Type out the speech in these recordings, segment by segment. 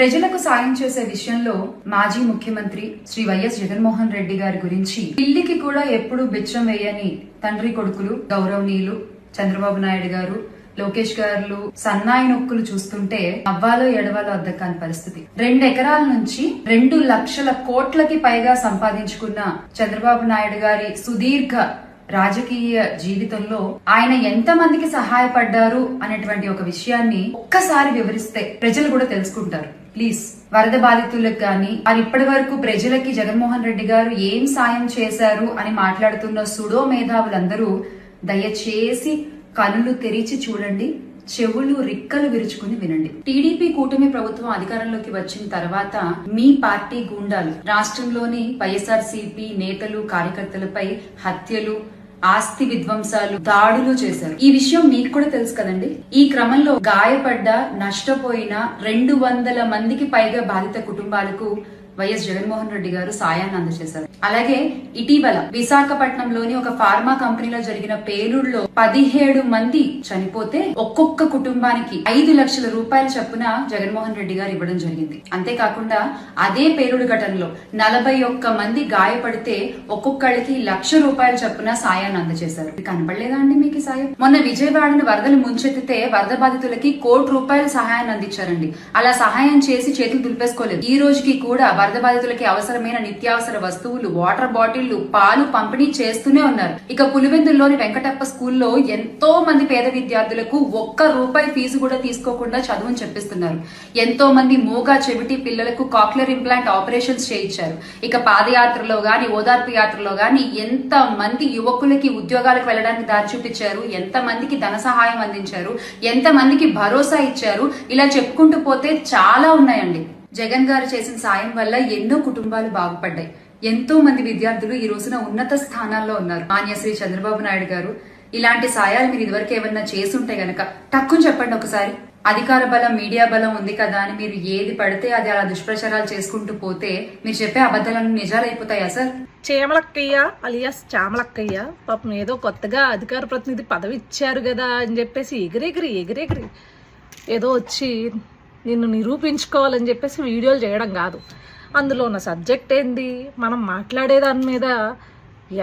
ప్రజలకు సాయం చేసే విషయంలో మాజీ ముఖ్యమంత్రి శ్రీ వైఎస్ జగన్మోహన్ రెడ్డి గారి గురించి పిల్లికి కూడా ఎప్పుడు బిచ్చం వేయని తండ్రి కొడుకులు గౌరవనీయులు చంద్రబాబు నాయుడు గారు లోకేష్ గారు సన్నాయి నొక్కులు చూస్తుంటే అవ్వాలో ఎడవాలో అద్దకాని పరిస్థితి. రెండు ఎకరాల నుంచి రెండు లక్షల కోట్లకి పైగా సంపాదించుకున్న చంద్రబాబు నాయుడు గారి సుదీర్ఘ రాజకీయ జీవితంలో ఆయన ఎంత మందికి సహాయపడ్డారు అనేటువంటి ఒక విషయాన్ని ఒక్కసారి వివరిస్తే ప్రజలు కూడా తెలుసుకుంటారు. ప్లీజ్ వరద బాధితులకు గాని మరి ఇప్పటి వరకు ప్రజలకి జగన్మోహన్ రెడ్డి గారు ఏం సాయం చేశారు అని మాట్లాడుతున్న సుడో మేధావులందరూ దయచేసి కనులు తెరిచి చూడండి చెవులు రిక్కలు విరుచుకుని వినండి. టీడీపీ కూటమి ప్రభుత్వం అధికారంలోకి వచ్చిన తర్వాత మీ పార్టీ గూండాలు రాష్ట్రంలోని వైఎస్ఆర్సీపీ నేతలు కార్యకర్తలపై హత్యలు ఆస్తి విధ్వంసాలు దాడులు చేశారు. ఈ విషయం మీకు కూడా తెలుసు కదండి? ఈ క్రమంలో గాయపడ్డ నష్టపోయిన రెండు వందల మందికి పైగా బాధిత కుటుంబాలకు వైఎస్ జగన్మోహన్ రెడ్డి గారు సాయాన్ని అందజేశారు. అలాగే ఇటీవల విశాఖపట్నంలోని ఒక ఫార్మా కంపెనీలో జరిగిన పేలుడులో పదిహేడు మంది చనిపోతే ఒక్కొక్క కుటుంబానికి ఐదు లక్షల రూపాయల చొప్పున జగన్మోహన్ రెడ్డి గారు ఇవ్వడం జరిగింది. అంతేకాకుండా అదే పేలుడు ఘటనలో నలభై ఒక్క మంది గాయపడితే ఒక్కొక్కళ్ళకి లక్ష రూపాయల చొప్పున సాయాన్ని అందజేశారు. ఇది కనపడలేదా అండి మీకు సాయం? మొన్న విజయవాడను వరదలు ముంచెత్తితే వరద బాధితులకి కోటి రూపాయల సహాయాన్ని అందించారండి. అలా సహాయం చేసి చేతులు దులిపేసుకోలేదు. ఈ రోజుకి కూడా వరద బాధితులకి అవసరమైన నిత్యావసర వస్తువులు వాటర్ బాటిళ్ళు పాలు పంపిణీ చేస్తూనే ఉన్నారు. ఇక పులివెందుల్లోని వెంకటప్ప స్కూల్లో ఎంతో మంది పేద విద్యార్థులకు ఒక్క రూపాయి ఫీజు కూడా తీసుకోకుండా చదువును చెప్పిస్తున్నారు. ఎంతో మంది మూగా చెవిటి పిల్లలకు కాక్లర్ ఇంప్లాంట్ ఆపరేషన్స్ చేయించారు. ఇక పాదయాత్రలో గాని ఓదార్పు యాత్రలో గాని ఎంత మంది యువకులకి ఉద్యోగాలకు వెళ్ళడానికి దారి చూపించారు ఎంత మందికి ధన సహాయం అందించారు ఎంత మందికి భరోసా ఇచ్చారు ఇలా చెప్పుకుంటూ పోతే చాలా ఉన్నాయండి. జగన్ గారు చేసిన సాయం వల్ల ఎన్నో కుటుంబాలు బాగుపడ్డాయి. ఎంతో మంది విద్యార్థులు ఈ రోజున ఉన్నత స్థానాల్లో ఉన్నారు. మాన్యశ్రీ చంద్రబాబు నాయుడు గారు ఇలాంటి సాయాలు మీరు ఇదివరకు ఏమన్నా చేసుంటే గనక టక్కుని చెప్పండి ఒకసారి. అధికార బలం మీడియా బలం ఉంది కదా అని మీరు ఏది పడితే అది అలా దుష్ప్రచారాలు చేసుకుంటూ పోతే మీరు చెప్పే అబద్ధాలను నిజాలైపోతాయా సార్? చేమలక్కయ్య అలియాస్ చామలక్కయ్య పాపం ఏదో కొత్తగా అధికార ప్రతినిధి పదవి ఇచ్చారు కదా అని చెప్పేసి ఎగిరెగిరి ఎగిరెగిరి. ఏదో వచ్చి నిన్ను నిరూపించుకోవాలని చెప్పేసి వీడియోలు చేయడం కాదు. అందులో ఉన్న సబ్జెక్ట్ ఏంది? మనం మాట్లాడే దాని మీద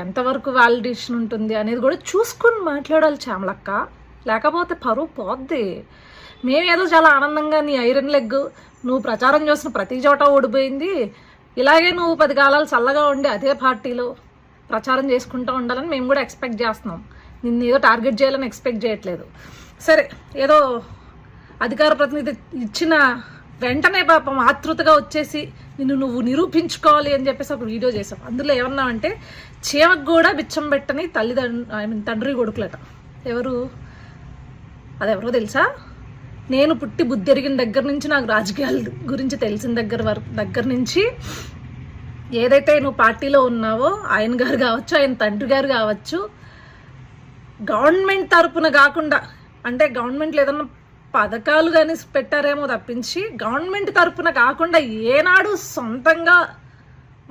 ఎంతవరకు వ్యాలిడేషన్ ఉంటుంది అనేది కూడా చూసుకొని మాట్లాడాలి చామలక్క లేకపోతే పరువు పోద్ది. మేమేదో చాలా ఆనందంగా నీ ఐరన్ లెగ్ నువ్వు ప్రచారం చేసిన ప్రతి చోట ఓడిపోయింది ఇలాగే నువ్వు పది కాలాలు చల్లగా ఉండి అదే పార్టీలో ప్రచారం చేసుకుంటూ ఉండాలని మేము కూడా ఎక్స్పెక్ట్ చేస్తున్నాం. నిన్ను ఏదో టార్గెట్ చేయాలని ఎక్స్పెక్ట్ చేయట్లేదు. సరే ఏదో అధికార ప్రతినిధి ఇచ్చిన వెంటనే పాపం ఆతృతగా వచ్చేసి నిన్ను నువ్వు నిరూపించుకోవాలి అని చెప్పేసి ఒక వీడియో చేసాం అందులో ఏమన్నా అంటే చీమకు కూడా బిచ్చం పెట్టని తల్లిదండ్రు ఐ మీన్ తండ్రి కొడుకులట. ఎవరు? అదెవరో తెలుసా? నేను పుట్టి బుద్ధి ఎరిగిన దగ్గర నుంచి నాకు రాజకీయాల గురించి తెలిసిన దగ్గర వరకు దగ్గర నుంచి ఏదైతే నువ్వు పార్టీలో ఉన్నావో ఆయన గారు కావచ్చు ఆయన తండ్రి గారు కావచ్చు గవర్నమెంట్ తరపున కాకుండా అంటే గవర్నమెంట్లో ఏదన్నా పథకాలు కానీ పెట్టారేమో తప్పించి గవర్నమెంట్ తరపున కాకుండా ఏనాడు సొంతంగా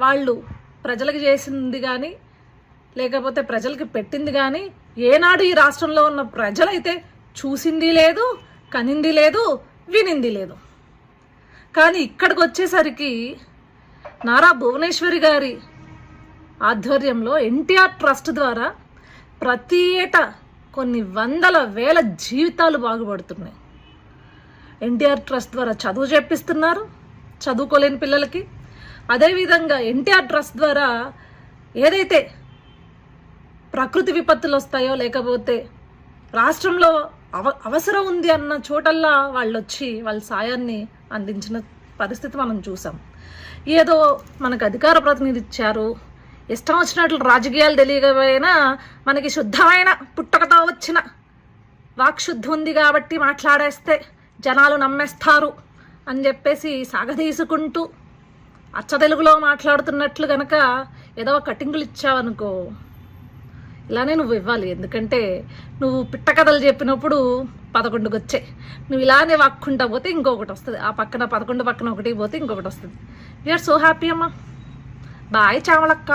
వాళ్ళు ప్రజలకు చేసింది కానీ లేకపోతే ప్రజలకి పెట్టింది కానీ ఏనాడు ఈ రాష్ట్రంలో ఉన్న ప్రజలైతే చూసింది లేదు కనింది లేదు వినింది లేదు. కానీ ఇక్కడికి వచ్చేసరికి నారా భువనేశ్వరి గారి ఆధ్వర్యంలో ఎన్టీఆర్ ట్రస్ట్ ద్వారా ప్రతి ఏటా కొన్ని వందల వేల జీవితాలు బాగుపడుతున్నాయి. ఎన్టీఆర్ ట్రస్ట్ ద్వారా చదువు చెప్పిస్తున్నారు చదువుకోలేని పిల్లలకి. అదేవిధంగా ఎన్టీఆర్ ట్రస్ట్ ద్వారా ఏదైతే ప్రకృతి విపత్తులు వస్తాయో లేకపోతే రాష్ట్రంలో అవ అవసరం ఉంది అన్న చోటల్లా వాళ్ళు వచ్చి వాళ్ళ సాయాన్ని అందించిన పరిస్థితి మనం చూసాం. ఏదో మనకు అధికార ప్రతినిధి ఇచ్చారు ఇష్టం వచ్చినట్లు రాజకీయాలు తెలియకపోయినా మనకి శుద్ధమైన పుట్టకతో వచ్చిన వాక్శుద్ధి ఉంది కాబట్టి మాట్లాడేస్తే జనాలు నమ్మేస్తారు అని చెప్పేసి సాగదీసుకుంటూ అచ్చ తెలుగులో మాట్లాడుతున్నట్లు గనక ఏదో కటింగులు ఇచ్చావనుకో ఇలానే నువ్వు ఇవ్వాలి. ఎందుకంటే నువ్వు పిట్ట కథలు చెప్పినప్పుడు పదకొండుకి వచ్చే. నువ్వు ఇలానే వాక్కుంటా పోతే ఇంకొకటి వస్తుంది. ఆ పక్కన పదకొండు పక్కన ఒకటి పోతే ఇంకొకటి వస్తుంది. వీఆర్ సో హ్యాపీ అమ్మా. బాయ్ చామలక్క.